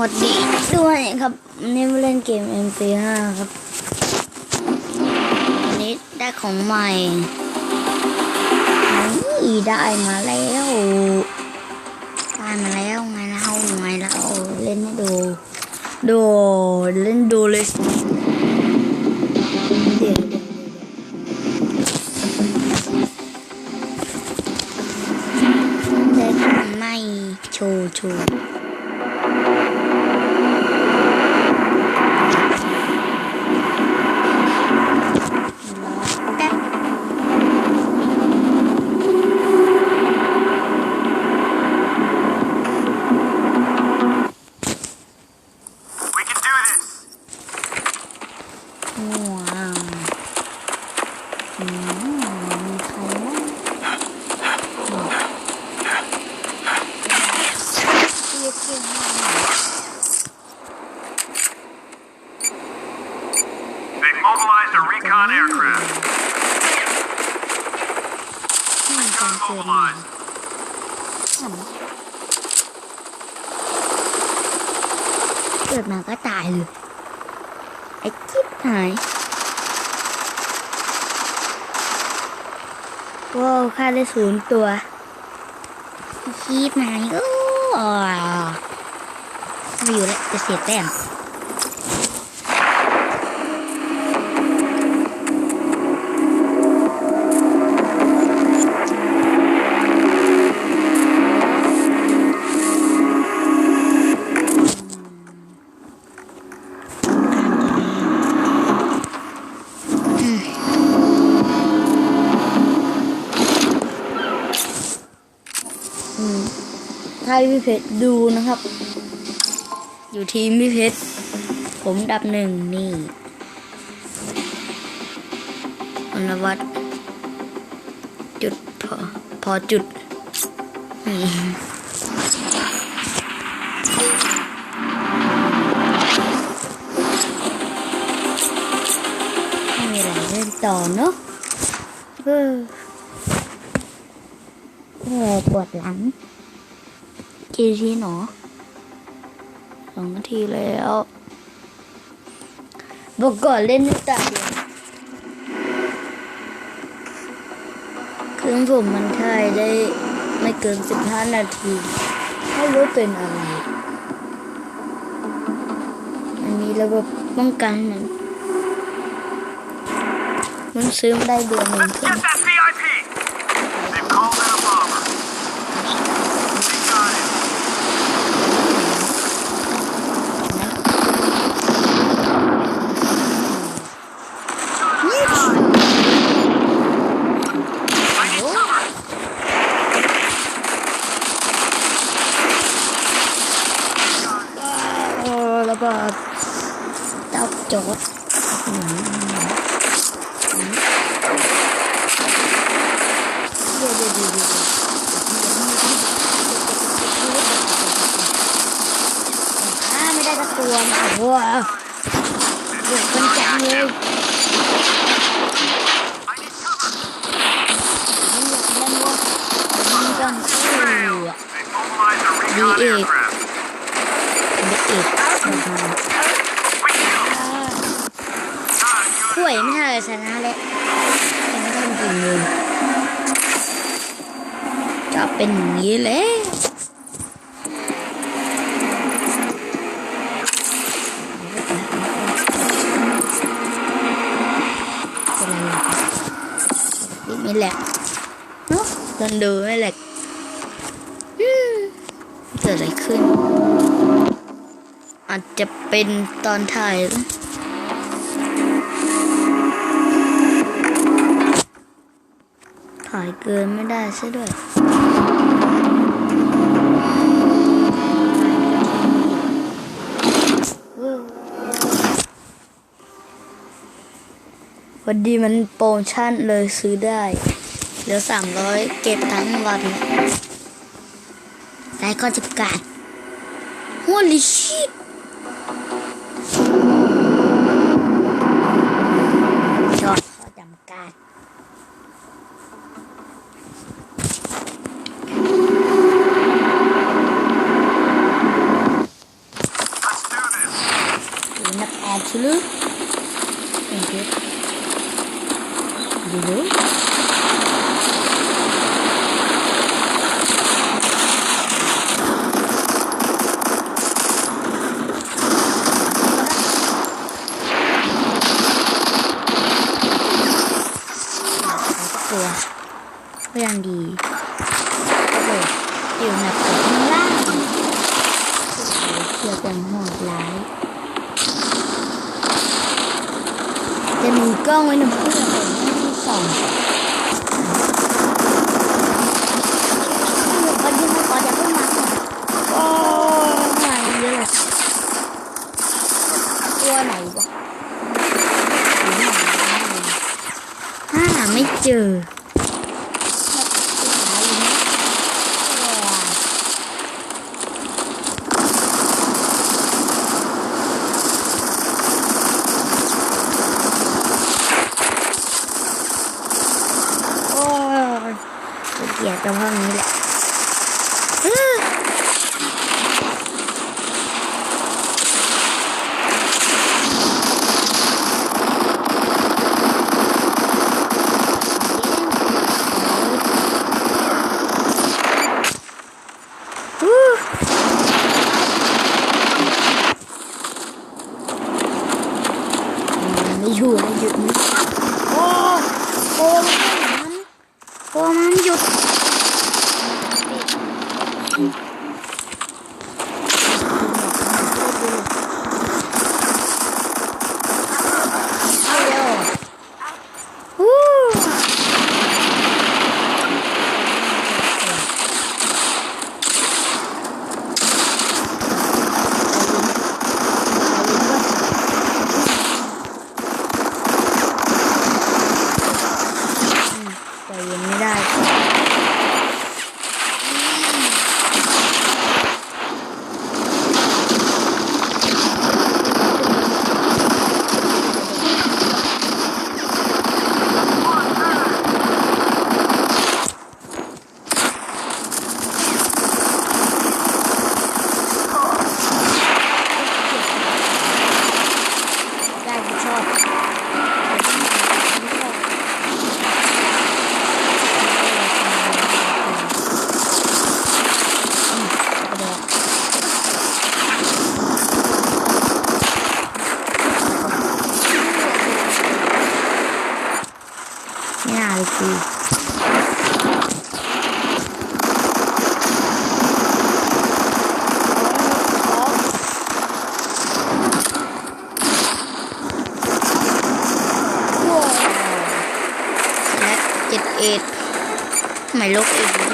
วัสดีด้วยครับนี่มาเล่นเกม MP5 ครับวันนี้ได้ของใหม่นี่ได้มาแล้วได้มาแล้วไงเล่าไงเล่าเล่นให้ดูดูเล่นดูเลยเดี๋ยวได้ของใหม่โชว์โชว์ แป๊บ We can do this. ว้าวอืมมีใครบ้างเรียกเก่งมาก They've mobilized on aircraft. ไม่มีการเกิดมา Mobilized. เกิดมาก็ตายเลย ไอ้จิ๊บหายว้าวค่าได้ศูนย์ตัวคีบหายโอ้ไม่อยู่แล้วจะเสียแต้ม ถ้พี่เพชรดูนะครับ อยู่ทีมพี่เพชรผมดับหนึ่งนี่อนวัตจุดพอพอจุดนี่ไม่มีอะไรเล่นต่อเนาะเออปวดหลัง กี่ทีหนอสองนาทีแล้วบอกก่อนเล่นนิตาเดียวเครื่องผมมันถ่ายได้ไม่เกินสิบห้านาที ไม่รู้เป็นอะไรมันมีระบบป้องกันมันมันซื้อมาได้เดือนหนึ่งเพิ่ง get that VIP. They've called in a bomber. They got it. นี่ I need cover. โอ้ระเบิดเต้าโจดอืมเดี๋ยวเดี๋ยวเดี๋ยวเดี๋ยวไม่ได้สักตัวนะโอ้โหเดือดกันจังเลย I need cover. มันอยากเล่นวะมันกังสู้อะ They've mobilized a recon The egg. aircraft. เด็กเอกป่วยไม่ทันเลยชนะแล้วยังไม่ทันถึงเลย เป็นอย่างนี้แหละนอะไรอ่แหลกเนาะลองดูไม่แหลกอืมเกิดอะไรขึ้น อาจจะเป็นตอนถ่ายถ่ายเกินไม่ได้ซะด้วยวันดีมันโปรโมชั่นเลยซื้อได้เหลือสามร้อยเก็บทั้งวันได้ก็จะกัด Holy shit จอดข้อจำกัด เชิลึเห็นเพชรดูดูตัวก็ยังดี จะมีกล้องไว้หนึ่งเพื่อเป็นที่สองก็ยิ่งไม่พอจะเพิ่งมาอนโอ้มาเยอะเลยตัวไหนวะหาไม่เจอหาอยู่นะโอ้ยเกลียดตรงห้องนี้แหละอื้ออู้ไม่อยู่ไม่หยุดนี่โอ้โอ้มันโอ้มันหยุดเอาเร็วอู้ใจเย็นไม่ได้ ได้ที่ชอบอืมกระโดดไม่เอาเลยคือและเจ็ดเอ็ด ทำไ